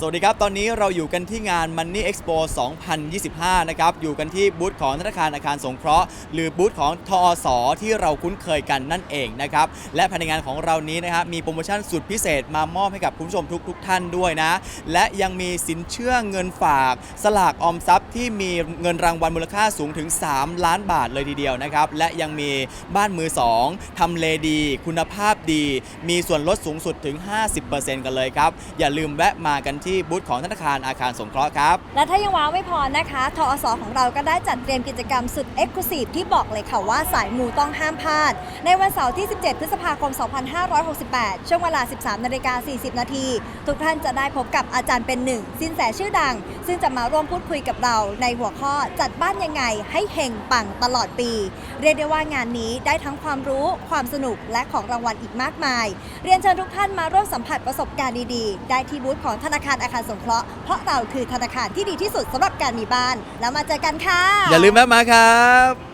สวัสดีครับ ตอนนี้เราอยู่กันที่งาน Money Expo 2025 นะครับ อยู่กันที่บูธของธนาคารอาคารสงเคราะห์ หรือบูธของทอสอที่เราคุ้นเคยกันนั่นเองนะครับ และภายในงานของเรานี้นะครับ มีโปรโมชั่นสุดพิเศษมามอบให้กับคุณผู้ชมทุกๆทท่านด้วยนะ และยังมีสินเชื่อเงินฝาก สลากออมทรัพย์ที่มีเงินรางวัลมูลค่าสูงถึง 3 ล้านบาทเลยทีเดียวนะครับ และยังมีบ้านมือ 2ทำเลดี คุณภาพดี มีส่วนลดสูงสุดถึง 50%กันเลยครับ อย่าลืมแวะมากันที่ที่บูธของธนาคารอาคารสงเคราะห์ครับ และถ้ายังว้าวไม่พอนะคะทอสอของเราก็ได้จัดเตรียมกิจกรรมสุดเอ็กซ์คลูซีฟที่บอกเลยค่ะว่าสายมูต้องห้ามพลาด ในวันเสาร์ที่ 17 พฤษภาคม 2568 ช่วงเวลา 13นาฬิกา40 นาที ทุกท่านจะได้พบกับอาจารย์เป็นหนึ่งสินแสชื่อดัง ซึ่งจะมาร่วมพูดคุยกับเรา ในหัวข้อจัดบ้านยังไงให้เฮงปังตลอดปี เรียกได้ว่างานนี้ได้ทั้งความรู้ ความสนุกและของรางวัลอีกมากมาย เรียนเชิญทุกท่านมาร่วมสัมผัสประสบการณ์ดีๆ ได้ที่บูธของธนาคารอาคารสงเคราะห์เพราะเราคือธนาคารที่ดีที่สุดสำหรับการมีบ้าน แล้วมาเจอกันค่ะ อย่าลืมแวะมาครับ